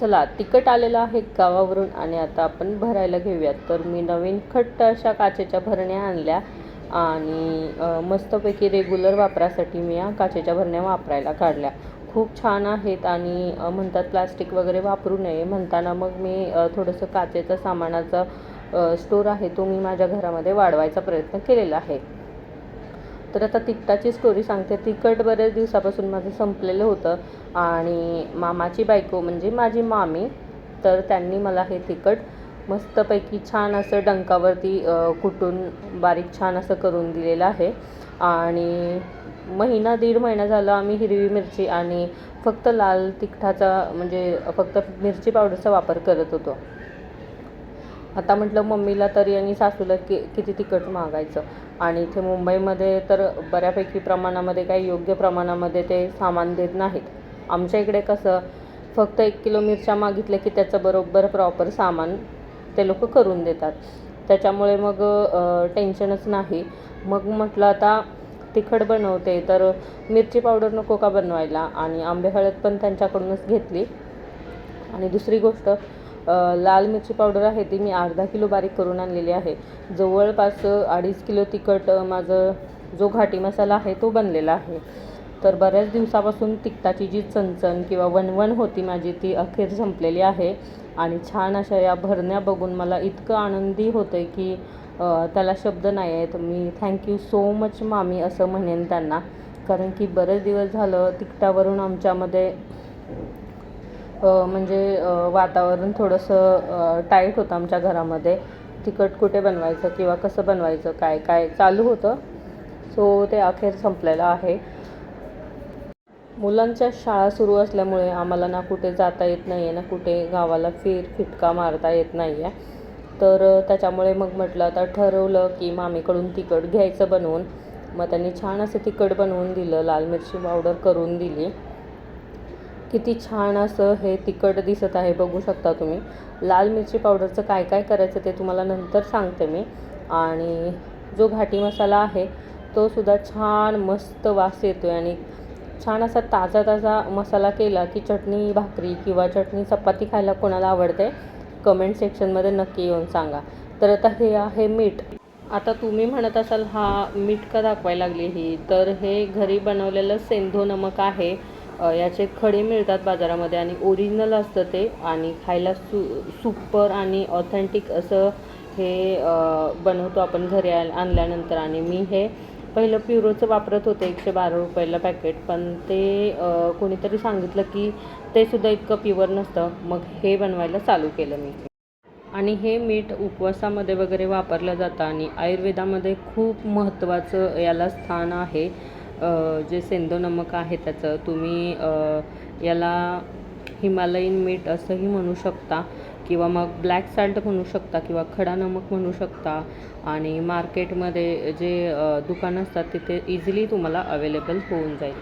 चला तिखट आलेलं आहे गावावरून आणि आता आपण भरायला घेऊयात. तर मी नवीन खट्ट अशा काचेच्या भरण्या आणल्या आणि मस्तपैकी रेग्युलर वापरासाठी मी या काचेच्या भरण्या वापरायला काढल्या. खूप छान आहेत आणि म्हणतात प्लास्टिक वगैरे वापरू नये म्हणताना मग मी थोडंसं काचेचं सामानाचा स्टोर आहे तो मी माझ्या घरामध्ये वाढवायचा प्रयत्न केलेला आहे. तर आता तिखटाची स्टोरी सांगते. तिखट बऱ्याच दिवसापासून माझं संपलेलं होतं. आणि मामाची बायको म्हणजे माझी मामी तर त्यांनी मला हे तिखट मस्तपैकी छान असं डंकावरती कुटून बारीक छान असं करून दिलेलं आहे. आणि महिना दीड महिना झाला आम्ही हिरवी मिरची आणि फक्त लाल तिखटाचा म्हणजे फक्त मिरची पावडरचा वापर करत होतो. आता म्हटलं मम्मीला तरी आणि सासूला कि किती तिखट मागायचं. आणि इथे मुंबईमध्ये तर बऱ्यापैकी प्रमाणामध्ये काही योग्य प्रमाणामध्ये ते सामान देत नाहीत. आमच्या इकडे कसं फक्त एक किलो मिरच्या मागितल्या की त्याचं बरोबर प्रॉपर सामान ते लोक करून देतात. त्याच्यामुळे मग टेन्शनच नाही. मग म्हटलं आता तिखट बनवते तर मिरची पावडर नको का बनवायला? आणि आंबे हळद पण त्यांच्याकडूनच घेतली. आणि दुसरी गोष्ट लाल मिरची पावडर आहे ती मी अर्धा किलो बारीक करून आणलेली आहे. जवळपास अडीच किलो तिखट माझं जो घाटी मसाला आहे तो बनलेला आहे. तर बऱ्याच दिवसापासून तिखटाची जी चणचण किंवा वणवण होती माझी ती अखेर संपलेली आहे. आणि छान अशा या भरण्या बघून मला इतकं आनंदी होतं आहे की त्याला शब्द नाही आहेत. मी थँक्यू सो मच मामी असं म्हणेन त्यांना. कारण की बरेच दिवस झालं तिखटावरून आमच्यामध्ये म्हणजे वातावरण थोडंसं टाईट होतं आमच्या घरामध्ये. तिखट कुठे बनवायचं किंवा कसं बनवायचं काय काय चालू होतं. सो ते अखेर संपलेलं आहे. मुलांच्या शाळा सुरू असल्यामुळे आम्हाला ना कुठे जाता येत नाही आहे ना कुठे गावाला फिर फिटका मारता येत नाही आहे तर त्याच्यामुळे मग म्हटलं आता ठरवलं की मामीकडून तिखट घ्यायचं बनवून. मग त्यांनी छान असं तिखट बनवून दिलं लाल मिरची पावडर करून दिली. किती छान असं हे तिखट दिसत आहे बघू शकता तुम्ही. लाल मिरची पावडरचं काय काय करायचं ते तुम्हाला नंतर सांगते मी. आणि जो घाटी मसाला आहे तो सुद्धा छान मस्त वास येतो आहे आणि छान असा ताजा ताजा मसाला केला की चटणी भाकरी किंवा चटणी चपाती खायला कोणाला आवडते कमेंट सेक्शनमध्ये नक्की येऊन सांगा. तर आता हे आहे मीठ. आता तुम्ही म्हणत असाल हा मीठ का दाखवायला लागली ही? तर हे घरी बनवलेलं सेंधो नमक आहे. याचे खडे मिळतात बाजारामध्ये आणि ओरिजिनल असतं ते आणि खायला सु सुपर आणि ऑथेंटिक असं हे बनवतो आपण घरी आणल्यानंतर. आणि मी हे पहिलं प्युरोचं वापरत होते एकशे बारा रुपयाला पॅकेट पण ते कोणीतरी सांगितलं की ते सुद्धा इतकं प्युअर नसतं. मग हे बनवायला चालू केलं मी. आणि हे मीठ उपवासामध्ये वगैरे वापरलं जातं आणि आयुर्वेदामध्ये खूप महत्त्वाचं याला स्थान आहे. जे सेंदो नमक आहे त्याचं तुम्ही याला हिमालयीन मीठ असंही म्हणू शकता किंवा मग ब्लॅक साल्ट म्हणू शकता किंवा खडा नमक म्हणू शकता. आणि मार्केटमध्ये जे दुकानं असतात तिथे इझिली तुम्हाला अवेलेबल होऊन जाईल.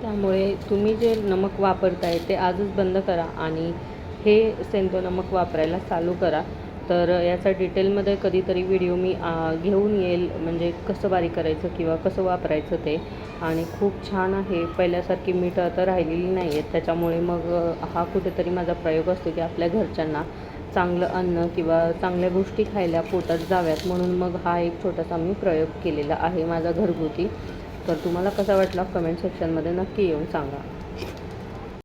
त्यामुळे तुम्ही जे नमक वापरताय ते आजच बंद करा आणि हे सेंदो नमक वापरायला चालू करा. तर याचा डिटेलमध्ये कधीतरी व्हिडिओ मी घेऊन येईल. म्हणजे कसं बारीक करायचं किंवा कसं वापरायचं ते. आणि खूप छान आहे. पहिल्यासारखी मीठ आता राहिलेली नाही आहेत त्याच्यामुळे मग हा कुठेतरी माझा प्रयोग असतो की आपल्या घरच्यांना चांगलं अन्न किंवा चांगल्या गोष्टी खायला पोटात जाव्यात म्हणून मग हा एक छोटासा मी प्रयोग केलेला आहे माझा घरगुती. तर तुम्हाला कसा वाटला? कमेंट सेक्शनमध्ये नक्की येऊन सांगा.